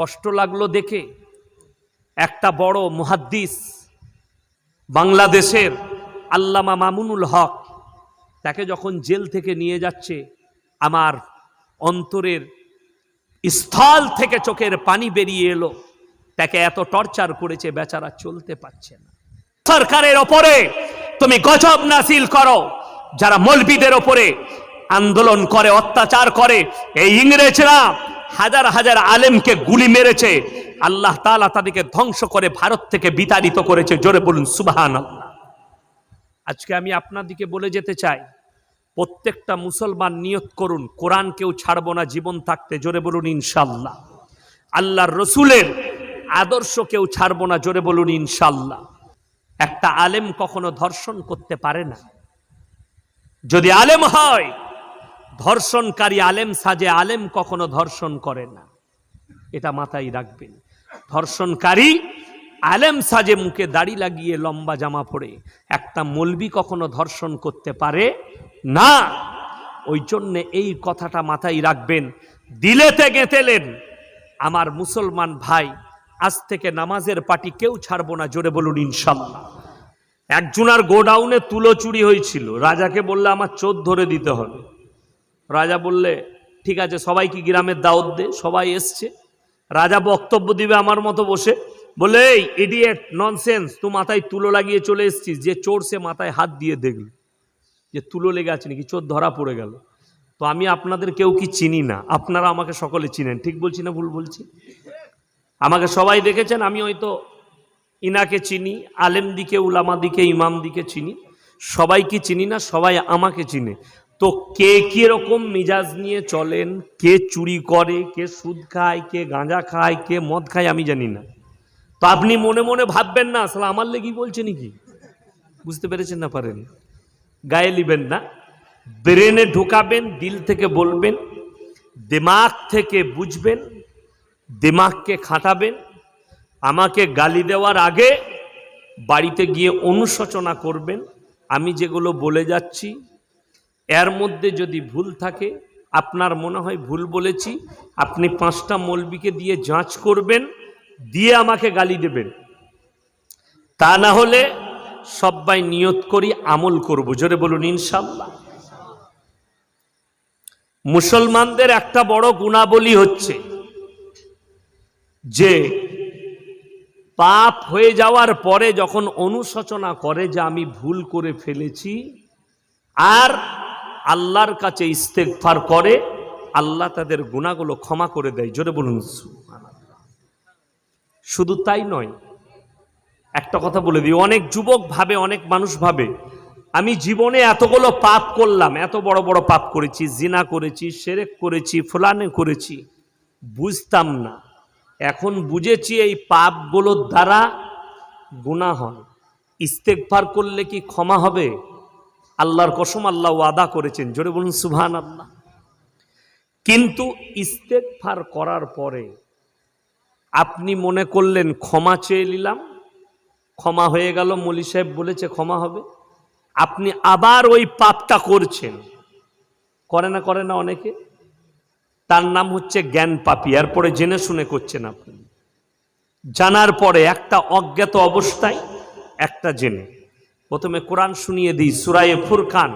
কষ্ট লাগল দেখে একটা বড় মুহাদ্দিস বাংলাদেশের আল্লামা মামুনুল হক তাকে যখন জেল থেকে নিয়ে যাচ্ছে, আমার অন্তরের স্থল থেকে চোখের পানি বেরিয়ে এলো। তাকে এত টর্চার করেছে বেচারা চলতে পারছে না। সরকারের ওপরে তুমি গজব নাসিল করো। যারা মলবিদের ওপরে আন্দোলন করে, অত্যাচার করে, এই ইংরেজরা হাজার হাজার আলেমকে গুলি মেরেছে। আল্লাহ তালা তাদেরকে ধ্বংস করে ভারত থেকে বিতাড়িত করেছে। জোরে বলুন সুবাহান আজকে আমি আপনাদিকে বলে যেতে চাই, প্রত্যেকটা মুসলমান নিয়ত করুন, কোরআন কেউ ছাড়বো না, জীবন থাকতে। জোরে বলুন ইনশাল্লাহ আল্লাহর রসুলের আদর্শ কেউ ছাড়বো না, জোরে বলুন ইনশাল্লাহ একটা আলেম কখনো ধর্ষণ করতে পারে না। যদি আলেম হয় ধর্ষণকারী আলেম সাজে আলেম কখনো ধর্ষণ করে না। এটা মাথায় রাখবেন। ধর্ষণকারী আলেম সাজে মুখে দাড়ি লাগিয়ে লম্বা জামা পরে একটা মলবি কখনো ধর্ষণ করতে পারে না। ওই জন্যে এই কথাটা মাথায় রাখবেন। দিলেতে গেঁথেলেন। আমার মুসলমান ভাই, আজ থেকে নামাজের পাটি কেউ ছাড়বো না, জোরে বলুন ইনশাল্লাহ। একজনার গোডাউনে তুলো চুরি হয়েছিল। রাজাকে বললে, আমার চোদ ধরে দিতে হবে। রাজা বললে, ঠিক আছে সবাই কি গ্রামের দাওয়াত দে, সবাই এসছে। রাজা বক্তব্য দিবে আমার মতো বসে। বলে, এই ইডিয়েট ননসেন্স তুই মাথায় তুলো লাগিয়ে চলে এসছিস। যে চোর সে মাথায় হাত দিয়ে দেখল। যে তুলো লেগে আছে নাকি, চোর ধরা পড়ে গেল। তো আমি আপনাদের কেউ কি চিনি না? আপনারা আমাকে সকলে চিনেন। ঠিক বলছি না ভুল বলছি? আমাকে সবাই দেখেছেন? আমি হয়তো ইনাকে চিনি আলেম দিকে উলামা দিকে ইমাম দিকে চিনি। সবাই কি চিনি না? সবাই আমাকে চিনে। তো কে কীরকম মিজাজ নিয়ে চলেন? কে চুরি করে? কে সুদ খায়? কে গাঁজা খায়? কে মদ খায়? আমি জানি না। তো আপনি মনে মনে ভাববেন না আসলে আমার লেগেই বলছে নাকি? বুঝতে পেরেছেন না পারেন? গায়ে লিবেন না। ব্রেনে ঢোকাবেন, দিল থেকে বলবেন, দিমাগ থেকে বুঝবেন, দিমাগকে খাটাবেন। আমাকে গালি দেওয়ার আগে বাড়িতে গিয়ে অনুশোচনা করবেন। আমি যেগুলো বলে যাচ্ছি এর মধ্যে যদি ভুল থাকে, আপনার মনে হয় ভুল বলেছি, আপনি পাঁচটা মলবিকে দিয়ে যাঁচ করবেন, দিয়ে আমাকে গালি দেবেন। তা না হলে সবাই নিয়ত করি, আমল করব। জোরে বলুন ইনশাল্লাহ মুসলমানদের একটা বড় গুণাবলী হচ্ছে যে, পাপ হয়ে যাওয়ার পরে যখন অনুশোচনা করে যে আমি ভুল করে ফেলেছি, আর আল্লাহর কাছে ইস্তেকফার করে, আল্লাহ তাদের গুণাগুলো ক্ষমা করে দেয়। জোরে বলুন শুধু তাই নয়, একটা কথা বলে দিই, অনেক যুবক ভাবে, অনেক মানুষ ভাবে, আমি জীবনে এতগুলো পাপ করলাম, এত বড় বড় পাপ করেছি, জিনা করেছি, সেরেক করেছি, ফলানে করেছি, বুঝতাম না। এখন বুঝেছি এই পাপগুলোর দ্বারা গুণা হয়। ইস্তেকফার করলে কি ক্ষমা হবে? আল্লাহর কসম আল্লাহ ওয়াদা করেছেন। জোরে বলুন সুভান আল্লাহ কিন্তু ইস্তেকফার করার পরে আপনি মনে করলেন, ক্ষমা চেয়ে নিলাম, ক্ষমা হয়ে গেল, মলি সাহেব বলেছে ক্ষমা হবে। আপনি আবার ওই পাপটা করছেন। করে না করে না অনেকে। তার নাম হচ্ছে জ্ঞান পাপি। এরপরে জেনে শুনে করছেন আপনি। জানার পরে একটা অজ্ঞাত অবস্থায় একটা জেনে। প্রথমে কোরআন শুনিয়ে দিই সুরায়ে ফুরকান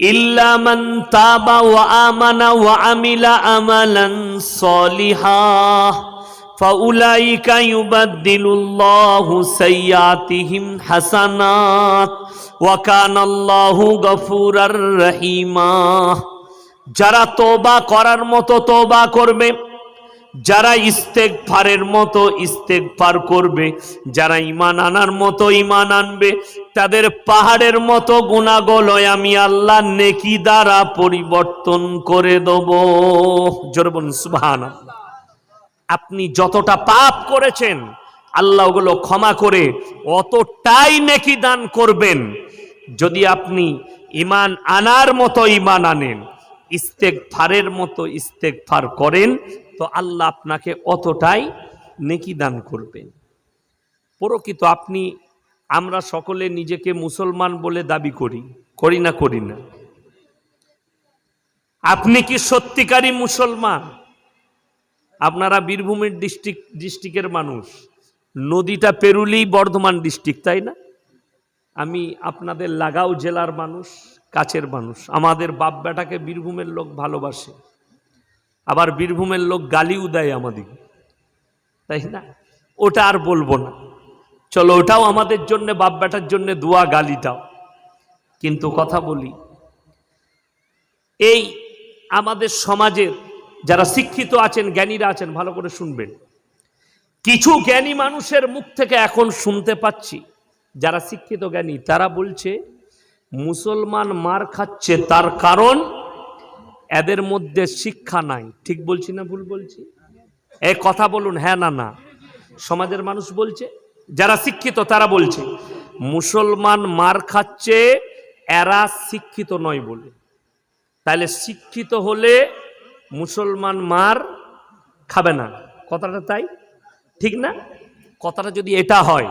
ইল্লা মান তাবা ওয়া আমানা ওয়া আমিলা আমালান সলিহা فأولئك يبدل الله سيئاتهم حسنات وكان الله غفورا رحيما যারা তোবা করার মতো তোবা করবে যারা ইস্তেক ফারের মতো ইস্তেক ফার করবে, যারা ইমান আনার মতো ইমান আনবে, তাদের পাহাড়ের মতো গুণাগলয় আমি আল্লাহ নেকি দ্বারা পরিবর্তন করে দেব। জোরে বলুন, সুবহানাল্লাহ। আপনি যতটা পাপ করেছেন, আল্লাহ ওগুলো ক্ষমা করে অতটাই নেকি দান করবেন। যদি আপনি ইমান আনার মতো ইমান আনেন ইস্তেক ফারের মতো ইস্তেক ফার করেন তো আল্লাহ আপনাকে অতটাই নেকি দান করবেন। প্রকৃত আপনি, আমরা সকলে নিজেকে মুসলমান বলে দাবি করি করি না করি না। আপনি কি সত্যিকারী মুসলমান? আপনারা বীরভূমের ডিস্ট্রিক্ট, ডিস্ট্রিক্টের মানুষ। নদীটা পেরুলেই বর্ধমান ডিস্ট্রিক্ট, তাই না? আমি আপনাদের লাগাও জেলার মানুষ, কাছের মানুষ। আমাদের বাপ বেটাকে বীরভূমের লোক ভালোবাসে। আবার বীরভূমের লোক গালিও দেয় আমাদিকে তাই না? ওটা আর বলব না। চলো, ওটাও আমাদের জন্য, বাপ বেটার জন্য দোয়া গালিটাও কিন্তু কথা বলি, এই আমাদের সমাজের যারা শিক্ষিত আছেন, জ্ঞানীরা আছেন, ভালো করে শুনবেন। কিছু জ্ঞানী মানুষের মুখ থেকে এখন শুনতে পাচ্ছি, যারা শিক্ষিত জ্ঞানী, তারা বলছে, মুসলমান মার খাচ্ছে তার কারণ এদের মধ্যে শিক্ষা নাই। ঠিক বলছি না ভুল বলছি? এ কথা বলুন হ্যাঁ না না। সমাজের মানুষ বলছে, যারা শিক্ষিত তারা বলছে, মুসলমান মার খাচ্ছে, এরা শিক্ষিত নয় বলে। তাহলে শিক্ষিত হলে মুসলমান মার খাবে না। কথাটা তাই? ঠিক না? কথাটা যদি এটা হয়,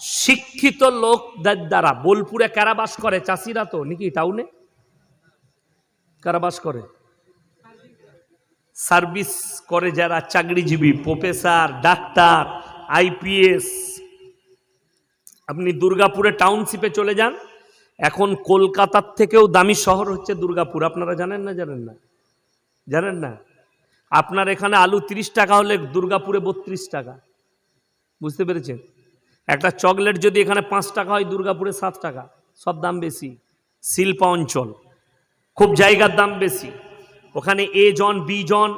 শিক্ষিত লোকদের দ্বারা বোলপুরে কারাবাস করে চাষিরা তো, নাকি টাউনে কারাবাস করে? সার্ভিস করে যারা চাকরিজীবী, প্রফেসর, ডাক্তার, আইপিএস। আপনি দুর্গাপুরে টাউনশিপে চলে যান, এখন কলকাতার থেকেও দামি শহর হচ্ছে দুর্গাপুর। আপনারা জানেন না জানেন না? জানেন না? আপনার এখানে আলু তিরিশ টাকা হলে দুর্গাপুরে বত্রিশ টাকা। বুঝতে পেরেছেন? একটা চকলেট যদি এখানে পাঁচ টাকা হয়, দুর্গাপুরে সাত টাকা। সব দাম বেশি। শিল্পা অঞ্চল। খুব জায়গার দাম বেশি। ওখানে এ জন বি জন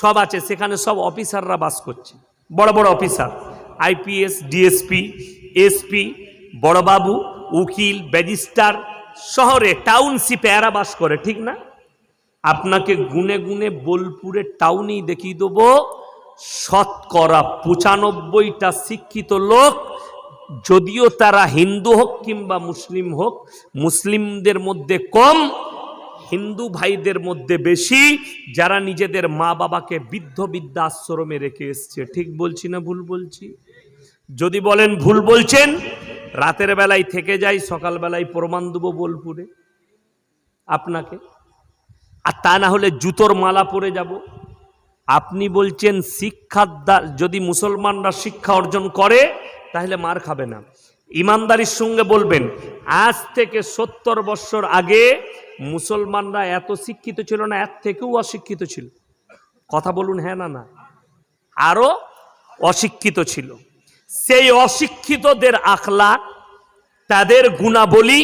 সব আছে, সেখানে সব অফিসাররা বাস করছে। বড় বড় অফিসার, আইপিএস, ডিএসপি, এসপি বড়বাবু উকিল, ব্যারিস্টার, শহরে টাউনশিপে এরা বাস করে, ঠিক না? আপনাকে গুনে গুনে বোলপুরে টাউনেই দেখিয়ে দেবো, শতকরা পঁচানব্বইটা শিক্ষিত লোক, যদিও তারা হিন্দু হোক কিংবা মুসলিম হোক, মুসলিমদের মধ্যে কম হিন্দু ভাইদের মধ্যে বেশি যারা নিজেদের মা বাবাকে বৃদ্ধ বিদ্যা আশ্রমে রেখে এসছে। ঠিক বলছি না ভুল বলছি? যদি বলেন ভুল বলছেন, রাতের বেলায় থেকে যাই, সকালবেলায় প্রমাণ দেবো বোলপুরে আপনাকে। আর তা না হলে জুতোর মালা পরে যাব। আপনি বলছেন শিক্ষার যদি মুসলমানরা শিক্ষা অর্জন করে, তাহলে মার খাবে না। ইমানদারির সঙ্গে বলবেন, আজ থেকে সত্তর বছর আগে মুসলমানরা এত শিক্ষিত ছিল না, এর থেকেও অশিক্ষিত ছিল। কথা বলুন হ্যাঁ না না? আরও অশিক্ষিত ছিল। সেই অশিক্ষিতদের আখলা তাদের গুণাবলী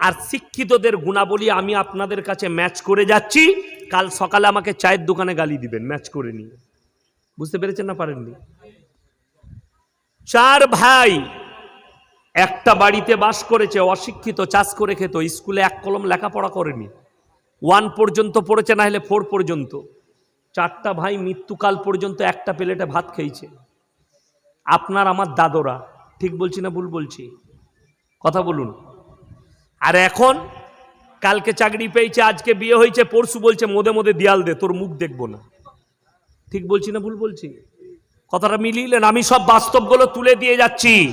আর শিক্ষিতদের গুণাবলী আমি আপনাদের কাছে ম্যাচ করে যাচ্ছি। কাল সকালে আমাকে চায়ের দোকানে গালি দিবেন ম্যাচ করে নিয়ে। বুঝতে পেরেছেন না পারেননি? চার ভাই একটা বাড়িতে বাস করেছে, অশিক্ষিত, চাষ করে খেত, স্কুলে এক কলম লেখাপড়া করেনি। ওয়ান পর্যন্ত পড়েছে, না হলে ফোর পর্যন্ত। চারটা ভাই মৃত্যুকাল পর্যন্ত একটা প্লেটে ভাত খেয়েছে। আপনার আমার দাদরা, ঠিক বলছি না ভুল বলছি? কথা বলুন। আর এখন কালকে চাকরি পেয়েছে, আজকে বিয়ে হয়েছে, পরশু বলছে, মোদে মোদে দিয়াল দে, তোর মুখ দেখব না। ঠিক বলছি না ভুল বলছি? কথাটা মিলিলেন আমি সব বাস্তবগুলো তুলে দিয়ে যাচ্ছি।